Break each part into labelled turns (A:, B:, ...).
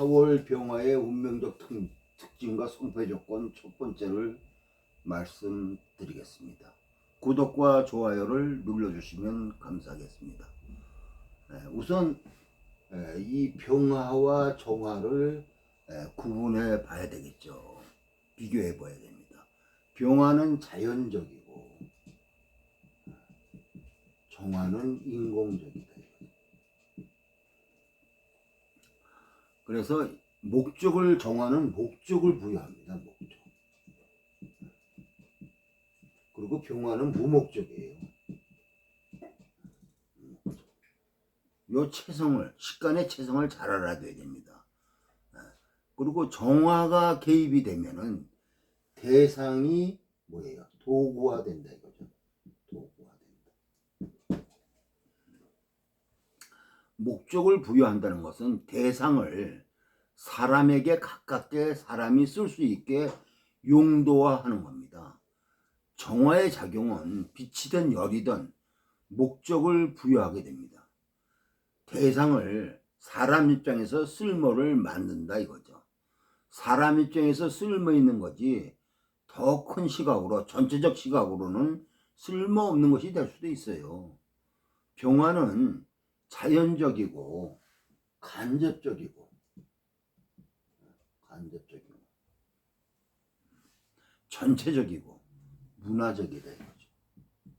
A: 4월 병화의 운명적 특, 특징과 성패 조건 첫 번째를 말씀드리겠습니다. 구독과 좋아요를 눌러주시면 감사하겠습니다. 네, 우선 에, 이 병화와 정화를 에, 구분해 봐야 되겠죠. 비교해 봐야 됩니다. 병화는 자연적이고 정화는 인공적이다. 그래서 목적을 정하는 목적을 부여합니다. 목적. 그리고 병화는 무목적이에요. 요 체성을 식간의 체성을 잘 알아둬야 됩니다. 예. 그리고 정화가 개입이 되면은 대상이 뭐예요? 도구화된다. 목적을 부여한다는 것은 대상을 사람에게 가깝게 사람이 쓸 수 있게 용도화하는 겁니다. 정화의 작용은 빛이든 열이든 목적을 부여하게 됩니다. 대상을 사람 입장에서 쓸모를 만든다 이거죠. 사람 입장에서 쓸모 있는 거지 더 큰 시각으로 전체적 시각으로는 쓸모 없는 것이 될 수도 있어요. 병화는 자연적이고 간접적이고 간접적이고 전체적이고 문화적이다 이거죠.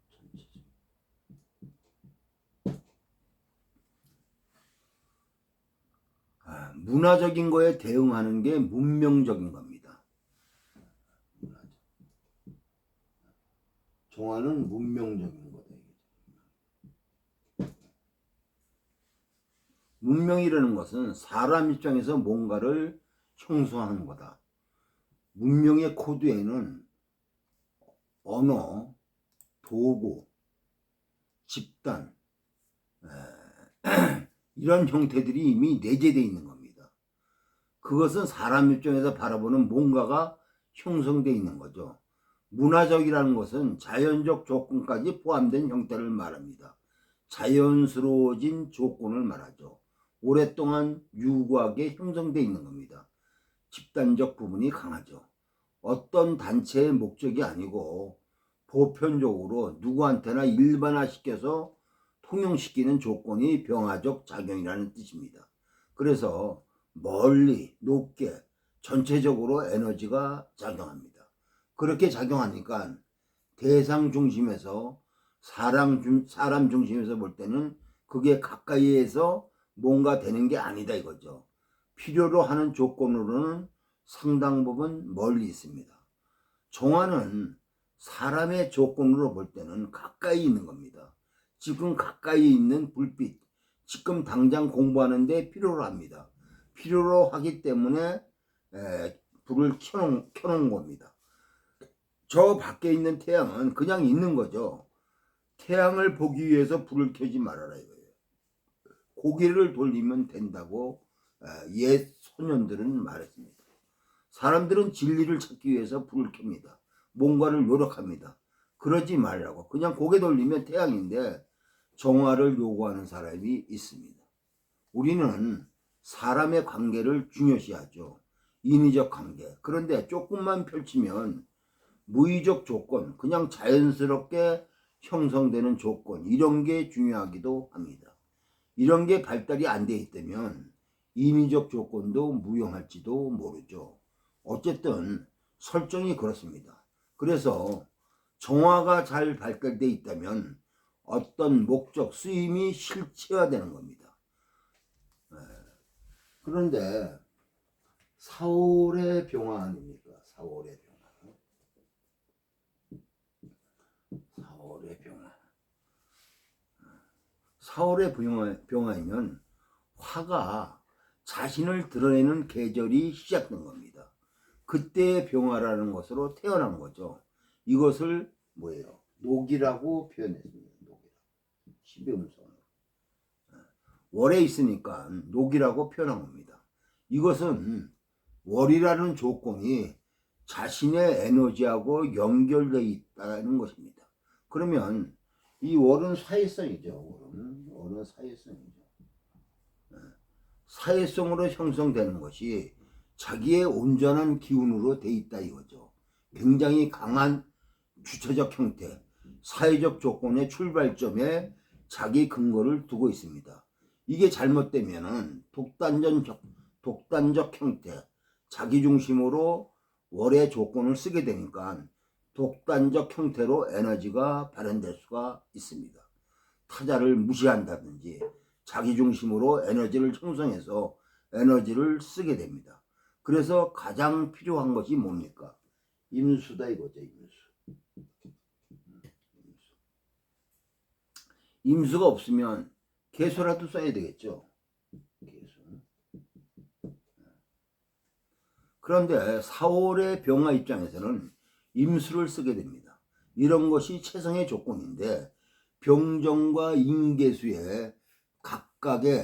A: 전체적. 아, 문화적인 거에 대응하는 게 문명적인 겁니다. 문화적. 정화는 문명적인 거다. 이거죠. 문명이라는 것은 사람 입장에서 뭔가를 형성하는 거다. 문명의 코드에는 언어, 도구, 집단, 에, 이런 형태들이 이미 내재되어 있는 겁니다. 그것은 사람 입장에서 바라보는 뭔가가 형성되어 있는 거죠. 문화적이라는 것은 자연적 조건까지 포함된 형태를 말합니다. 자연스러워진 조건을 말하죠. 오랫동안 유구하게 형성되어 있는 겁니다. 집단적 부분이 강하죠. 어떤 단체의 목적이 아니고 보편적으로 누구한테나 일반화시켜서 통용시키는 조건이 병화적 작용이라는 뜻입니다. 그래서 멀리 높게 전체적으로 에너지가 작용합니다. 그렇게 작용하니까 대상 중심에서 사람, 중, 사람 중심에서 볼 때는 그게 가까이에서 뭔가 되는 게 아니다 이거죠. 필요로 하는 조건으로는 상당 부분 멀리 있습니다. 정화는 사람의 조건으로 볼 때는 가까이 있는 겁니다. 지금 가까이 있는 불빛, 지금 당장 공부하는데 필요로 합니다. 필요로 하기 때문에 에, 불을 켜놓은, 켜놓은 겁니다. 저 밖에 있는 태양은 그냥 있는 거죠. 태양을 보기 위해서 불을 켜지 말아라. 고개를 돌리면 된다고 옛 소년들은 말했습니다. 사람들은 진리를 찾기 위해서 불을 켭니다. 뭔가를 노력합니다. 그러지 말라고. 그냥 고개 돌리면 태양인데 정화를 요구하는 사람이 있습니다. 우리는 사람의 관계를 중요시하죠. 인위적 관계. 그런데 조금만 펼치면 무의적 조건, 그냥 자연스럽게 형성되는 조건, 이런 게 중요하기도 합니다. 이런 게 발달이 안 돼 있다면 인위적 조건도 무용할지도 모르죠. 어쨌든 설정이 그렇습니다. 그래서 정화가 잘 발달돼 있다면 어떤 목적, 쓰임이 실체화되는 겁니다. 네. 그런데 4월의 병화 아닙니까? 4월의 병화. 4월의 병화. 4월의 병화, 병화이면 화가 자신을 드러내는 계절이 시작된 겁니다. 그때의 병화라는 것으로 태어난 거죠. 이것을 뭐예요? 녹이라고 표현했습니다. 녹이라고. 12음성으로. 월에 있으니까 녹이라고 표현한 겁니다. 이것은 월이라는 조건이 자신의 에너지하고 연결되어 있다는 것입니다. 그러면 이 월은 사회성이죠. 월은, 월은 사회성이죠. 사회성으로 형성되는 것이 자기의 온전한 기운으로 돼 있다 이거죠. 굉장히 강한 주체적 형태, 사회적 조건의 출발점에 자기 근거를 두고 있습니다. 이게 잘못되면은 독단적, 독단적 형태, 자기 중심으로 월의 조건을 쓰게 되니까 독단적 형태로 에너지가 발현될 수가 있습니다. 타자를 무시한다든지 자기 중심으로 에너지를 형성해서 에너지를 쓰게 됩니다. 그래서 가장 필요한 것이 뭡니까? 임수다 이거죠, 임수. 임수. 임수가 없으면 개수라도 써야 되겠죠. 개수. 그런데 4월의 병화 입장에서는 임수를 쓰게 됩니다. 이런 것이 최상의 조건인데 병정과 인계수의 각각의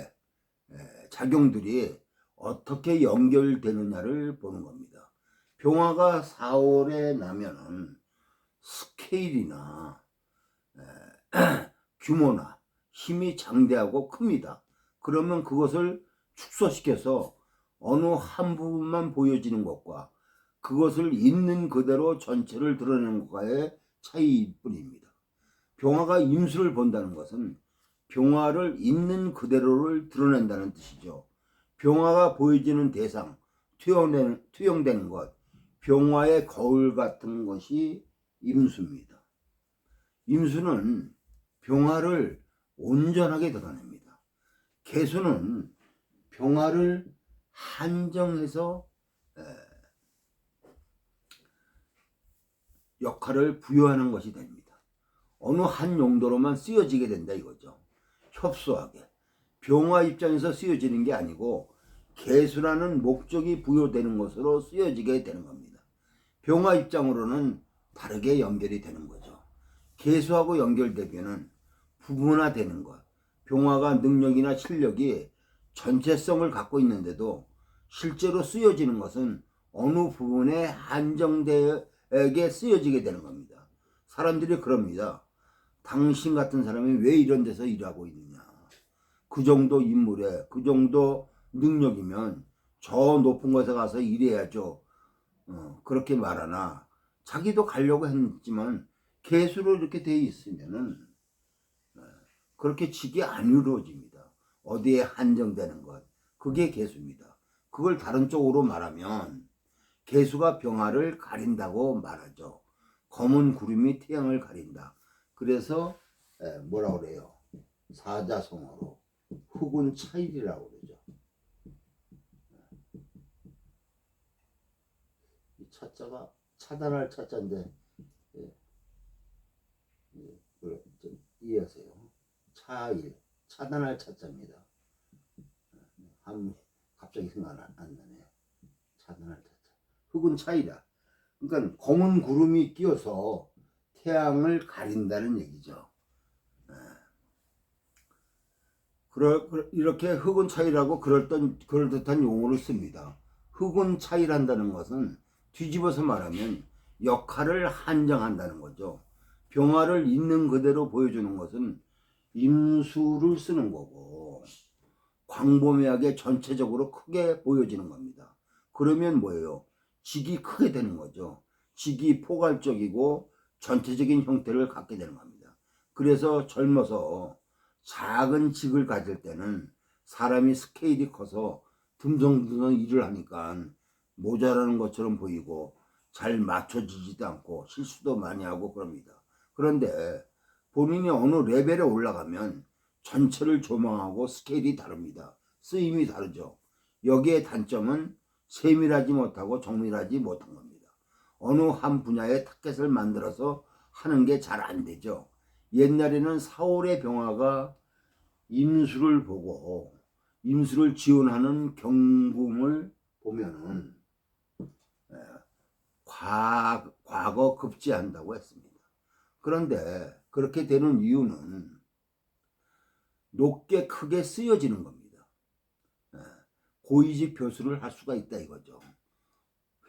A: 에, 작용들이 어떻게 연결되느냐를 보는 겁니다. 병화가 4월에 나면은 스케일이나 에, 규모나 힘이 장대하고 큽니다. 그러면 그것을 축소시켜서 어느 한 부분만 보여지는 것과 그것을 있는 그대로 전체를 드러내는 것과의 차이일 뿐입니다. 병화가 임수를 본다는 것은 병화를 있는 그대로를 드러낸다는 뜻이죠. 병화가 보여지는 대상, 투영되는, 투영되는 것, 병화의 거울 같은 것이 임수입니다. 임수는 병화를 온전하게 드러냅니다. 개수는 병화를 한정해서 에, 역할을 부여하는 것이 됩니다. 어느 한 용도로만 쓰여지게 된다 이거죠. 협소하게. 병화 입장에서 쓰여지는 게 아니고 개수라는 목적이 부여되는 것으로 쓰여지게 되는 겁니다. 병화 입장으로는 다르게 연결이 되는 거죠. 개수하고 연결되면은 부분화되는 것. 병화가 능력이나 실력이 전체성을 갖고 있는데도 실제로 쓰여지는 것은 어느 부분에 한정되게 쓰여지게 되는 겁니다. 사람들이 그럽니다. 당신 같은 사람이 왜 이런 데서 일하고 있느냐. 그 정도 인물에 그 정도 능력이면 저 높은 곳에 가서 일해야죠. 어, 그렇게 말하나 자기도 가려고 했지만 개수로 이렇게 돼 있으면은 어, 그렇게 직이 안 이루어집니다. 어디에 한정되는 것 그게 개수입니다. 그걸 다른 쪽으로 말하면 개수가 병화를 가린다고 말하죠. 검은 구름이 태양을 가린다. 그래서 에, 뭐라 그래요? 사자성어로 흑운 차일이라고 그러죠. 이 차자가 차단할 차자인데 예. 예, 좀 이해하세요. 차일 차단할 차자입니다. 한 갑자기 생각 안, 안 나네. 차단할 차자. 흑은 차이다. 그러니까 검은 구름이 끼어서 태양을 가린다는 얘기죠. 예. 이렇게 흑은 차이라고 그럴듯, 그럴듯한 용어를 씁니다. 흑은 차이란다는 것은 뒤집어서 말하면 역할을 한정한다는 거죠. 병화를 있는 그대로 보여주는 것은 임수를 쓰는 거고 광범위하게 전체적으로 크게 보여지는 겁니다. 그러면 뭐예요? 직이 크게 되는 거죠. 직이 포괄적이고 전체적인 형태를 갖게 되는 겁니다. 그래서 젊어서 작은 직을 가질 때는 사람이 스케일이 커서 듬성듬성 일을 하니까 모자라는 것처럼 보이고 잘 맞춰지지도 않고 실수도 많이 하고 그럽니다. 그런데 본인이 어느 레벨에 올라가면 전체를 조망하고 스케일이 다릅니다. 쓰임이 다르죠. 여기에 단점은 세밀하지 못하고 정밀하지 못한 겁니다. 어느 한 분야의 타켓을 만들어서 하는 게 잘 안 되죠. 옛날에는 사월의 병화가 임수를 보고 임수를 지원하는 경궁을 보면은 에, 과, 과거 급제한다고 했습니다. 그런데 그렇게 되는 이유는 높게 크게 쓰여지는 겁니다. 에, 고위직 표수를 할 수가 있다 이거죠.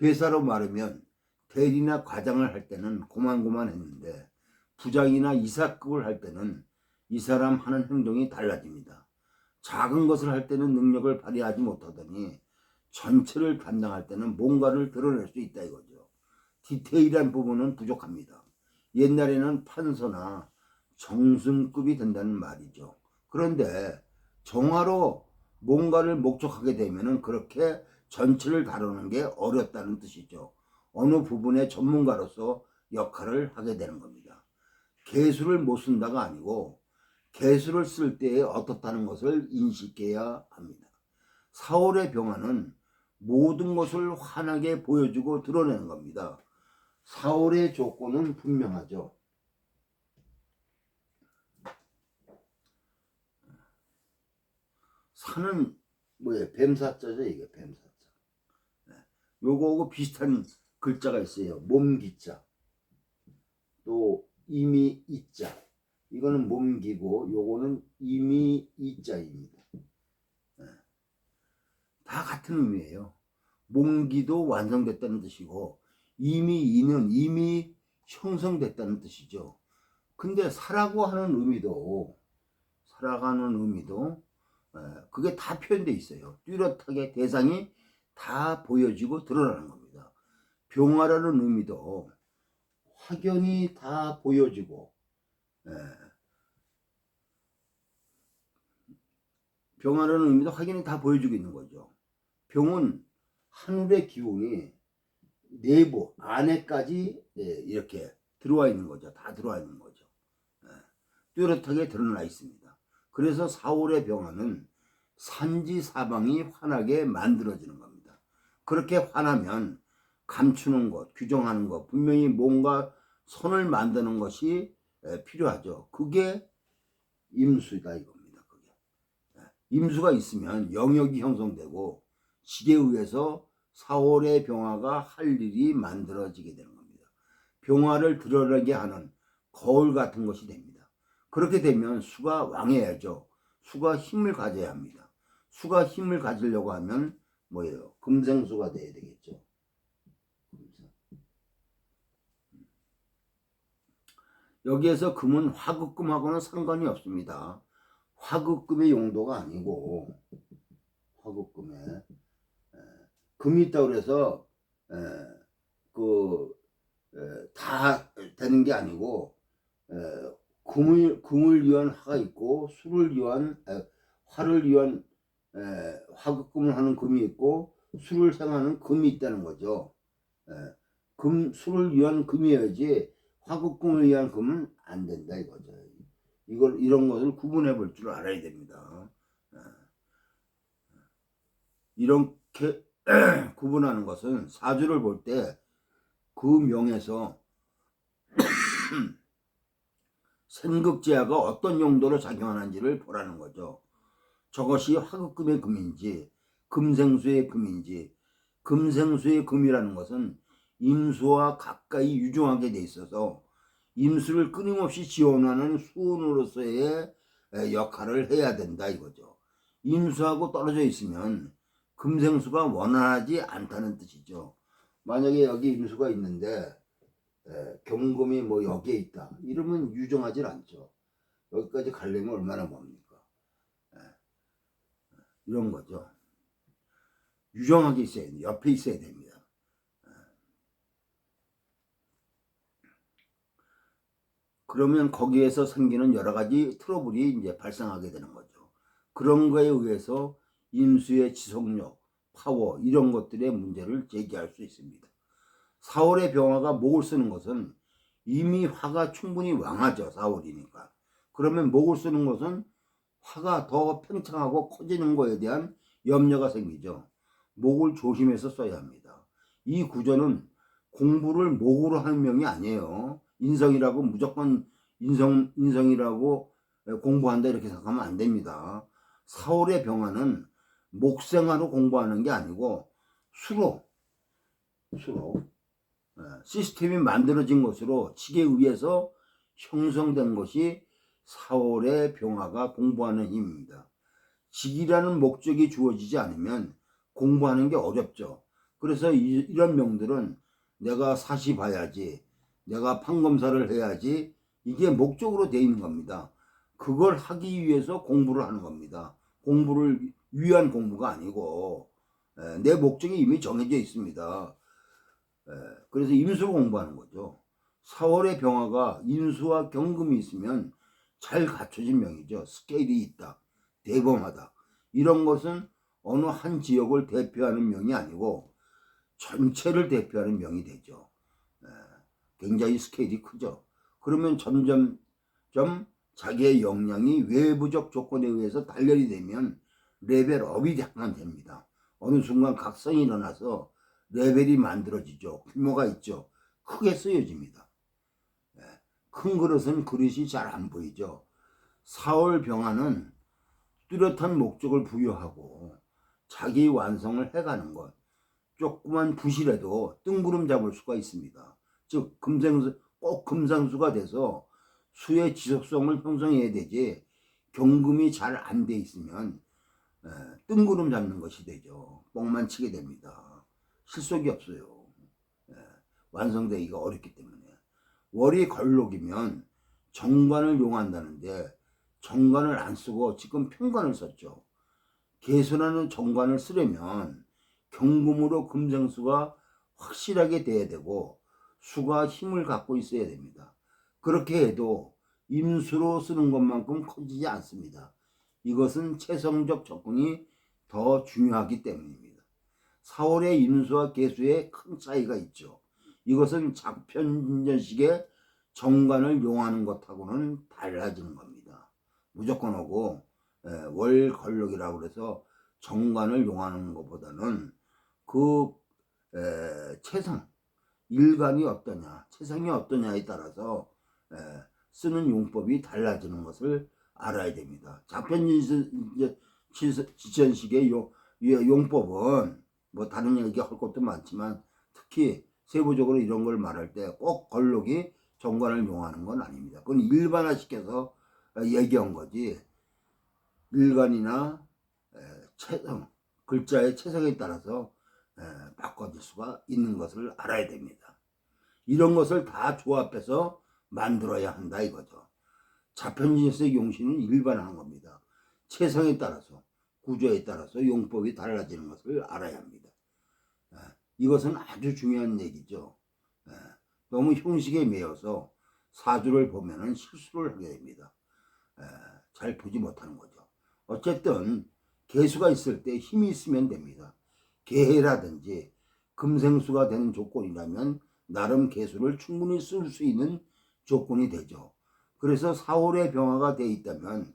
A: 회사로 말하면 대리나 과장을 할 때는 고만고만했는데 부장이나 이사급을 할 때는 이 사람 하는 행동이 달라집니다. 작은 것을 할 때는 능력을 발휘하지 못하더니 전체를 담당할 때는 뭔가를 드러낼 수 있다 이거죠. 디테일한 부분은 부족합니다. 옛날에는 판서나 정승급이 된다는 말이죠. 그런데 정화로 뭔가를 목적하게 되면은 그렇게 전체를 다루는 게 어렵다는 뜻이죠. 어느 부분의 전문가로서 역할을 하게 되는 겁니다. 개수를 못 쓴다가 아니고 개수를 쓸 때에 어떻다는 것을 인식해야 합니다. 사월의 병화는 모든 것을 환하게 보여주고 드러내는 겁니다. 사월의 조건은 분명하죠. 산은 뭐예요? 뱀사자죠 이게 뱀사자. 네. 요거하고 비슷한 글자가 있어요. 몸기자. 또 이미 이자. 이거는 몸기고 요거는 이미 이자입니다. 네. 다 같은 의미예요. 몸기도 완성됐다는 뜻이고 이미 이는 이미 형성됐다는 뜻이죠. 근데 사라고 하는 의미도 살아가는 의미도 에, 그게 다 표현돼 있어요. 뚜렷하게 대상이 다 보여지고 드러나는 겁니다. 병화라는 의미도 확연히 다 보여지고 에, 병화라는 의미도 확연히 다 보여지고 있는 거죠. 병은 하늘의 기운이 내부 안에까지 예, 이렇게 들어와 있는 거죠. 다 들어와 있는 거죠. 예, 뚜렷하게 드러나 있습니다. 그래서 4월의 병화는 산지 사방이 환하게 만들어지는 겁니다. 그렇게 환하면 감추는 것, 규정하는 것, 분명히 뭔가 선을 만드는 것이 예, 필요하죠. 그게 임수다 이겁니다. 그게 예, 임수가 있으면 영역이 형성되고 지에 의해서 4월의 병화가 할 일이 만들어지게 되는 겁니다. 병화를 드러내게 하는 거울 같은 것이 됩니다. 그렇게 되면 수가 왕해야죠. 수가 힘을 가져야 합니다. 수가 힘을 가지려고 하면 뭐예요? 금생수가 돼야 되겠죠. 금생. 여기에서 금은 화급금하고는 상관이 없습니다. 화급금의 용도가 아니고 화급금의 금이 있다고 그래서 그다 되는 게 아니고 에, 금을 금을 위한 화가 있고 수를 위한 에, 화를 위한 에, 화급금을 하는 금이 있고 수를 생하는 금이 있다는 거죠. 에, 금 수를 위한 금이어야지 화급금을 위한 금은 안 된다 이거죠. 이걸 이런 것을 구분해 볼 줄 알아야 됩니다. 에, 이렇게 구분하는 것은 사주를 볼 때 그 명에서 생극제화가 어떤 용도로 작용하는지를 보라는 거죠. 저것이 화급금의 금인지 금생수의 금인지 금생수의 금이라는 것은 임수와 가까이 유종하게 돼 있어서 임수를 끊임없이 지원하는 수운으로서의 역할을 해야 된다 이거죠. 임수하고 떨어져 있으면 금생수가 원활하지 않다는 뜻이죠. 만약에 여기 임수가 있는데 에, 경금이 뭐 여기에 있다. 이러면 유정하지 않죠. 여기까지 가려면 얼마나 멉니까? 에, 이런 거죠. 유정하게 있어야 돼. 옆에 있어야 됩니다. 에. 그러면 거기에서 생기는 여러 가지 트러블이 이제 발생하게 되는 거죠. 그런 거에 의해서 임수의 지속력, 파워 이런 것들의 문제를 제기할 수 있습니다. 4월의 병화가 목을 쓰는 것은 이미 화가 충분히 왕하죠. 4월이니까. 그러면 목을 쓰는 것은 화가 더 팽창하고 커지는 것에 대한 염려가 생기죠. 목을 조심해서 써야 합니다. 이 구조는 공부를 목으로 하는 명이 아니에요. 인성이라고 무조건 인성, 인성이라고 공부한다 이렇게 생각하면 안 됩니다. 4월의 병화는 목생화로 공부하는 게 아니고 수로 수로 예, 시스템이 만들어진 것으로 지에 의해서 형성된 것이 4월의 병화가 공부하는 힘입니다. 직이라는 목적이 주어지지 않으면 공부하는 게 어렵죠. 그래서 이, 런 명들은 내가 사시 봐야지, 내가 판검사를 해야지, 이게 목적으로 되어 있는 겁니다. 그걸 하기 위해서 공부를 하는 겁니다. 공부를 위한 공부가 아니고 에, 내 목적이 이미 정해져 있습니다. 에, 그래서 임수로 공부하는 거죠. 4월의 병화가 임수와 경금이 있으면 잘 갖춰진 명이죠. 스케일이 있다. 대범하다. 이런 것은 어느 한 지역을 대표하는 명이 아니고 전체를 대표하는 명이 되죠. 에, 굉장히 스케일이 크죠. 그러면 점점 좀 자기의 역량이 외부적 조건에 의해서 단련이 되면 레벨업이 약간 됩니다. 어느 순간 각성이 일어나서 레벨이 만들어지죠. 규모가 있죠. 크게 쓰여집니다. 예, 큰 그릇은 그릇이 잘 안 보이죠. 4월 병화는 뚜렷한 목적을 부여하고 자기 완성을 해가는 것. 조그만 부실해도 뜬구름 잡을 수가 있습니다. 즉 금생수 꼭 금상수가 돼서 수의 지속성을 형성해야 되지 경금이 잘 안 돼 있으면 에, 뜬구름 잡는 것이 되죠. 뻥만 치게 됩니다. 실속이 없어요. 에, 완성되기가 어렵기 때문에 월이 걸록이면 정관을 용한다는데 정관을 안 쓰고 지금 평관을 썼죠. 개수라는 정관을 쓰려면 경금으로 금생수가 확실하게 돼야 되고 수가 힘을 갖고 있어야 됩니다. 그렇게 해도 임수로 쓰는 것만큼 커지지 않습니다. 이것은 체성적 접근이 더 중요하기 때문입니다. 4월의 임수와 개수에 큰 차이가 있죠. 이것은 작편전식의 정관을 용하는 것하고는 달라지는 겁니다. 무조건 하고 에, 월 걸록이라고 그래서 정관을 용하는 것보다는 그 에, 체성 일간이 어떠냐, 체성이 어떠냐에 따라서 에, 쓰는 용법이 달라지는 것을 알아야 됩니다. 자편지전식의 용, 용법은 뭐 다른 얘기 할 것도 많지만 특히 세부적으로 이런 걸 말할 때 꼭 걸록이 정관을 용하는 건 아닙니다. 그건 일반화시켜서 얘기한 거지 일간이나 에, 체성, 글자의 체성에 따라서 에, 바꿔질 수가 있는 것을 알아야 됩니다. 이런 것을 다 조합해서 만들어야 한다 이거죠. 자편지에서의 용신은 일반화한 겁니다. 체성에 따라서 구조에 따라서 용법이 달라지는 것을 알아야 합니다. 에, 이것은 아주 중요한 얘기죠. 에, 너무 형식에 매여서 사주를 보면은 실수를 하게 됩니다. 에, 잘 보지 못하는 거죠. 어쨌든 개수가 있을 때 힘이 있으면 됩니다. 개해라든지 금생수가 되는 조건이라면 나름 개수를 충분히 쓸 수 있는 조건이 되죠. 그래서 4월의 병화가 돼 있다면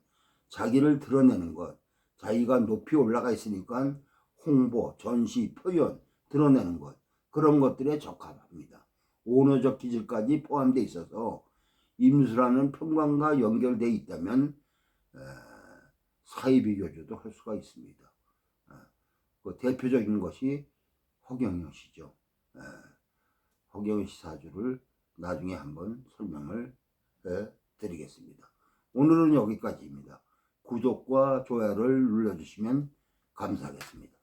A: 자기를 드러내는 것, 자기가 높이 올라가 있으니까 홍보, 전시, 표현 드러내는 것 그런 것들에 적합합니다. 오너적 기질까지 포함되어 있어서 임수라는 평관과 연결되어 있다면 에, 사이비교주도 할 수가 있습니다. 에, 그 대표적인 것이 허경영 씨죠. 에, 허경영 씨 사주를 나중에 한번 설명을 해 드리겠습니다. 오늘은 여기까지입니다. 구독과 좋아요를 눌러주시면 감사하겠습니다.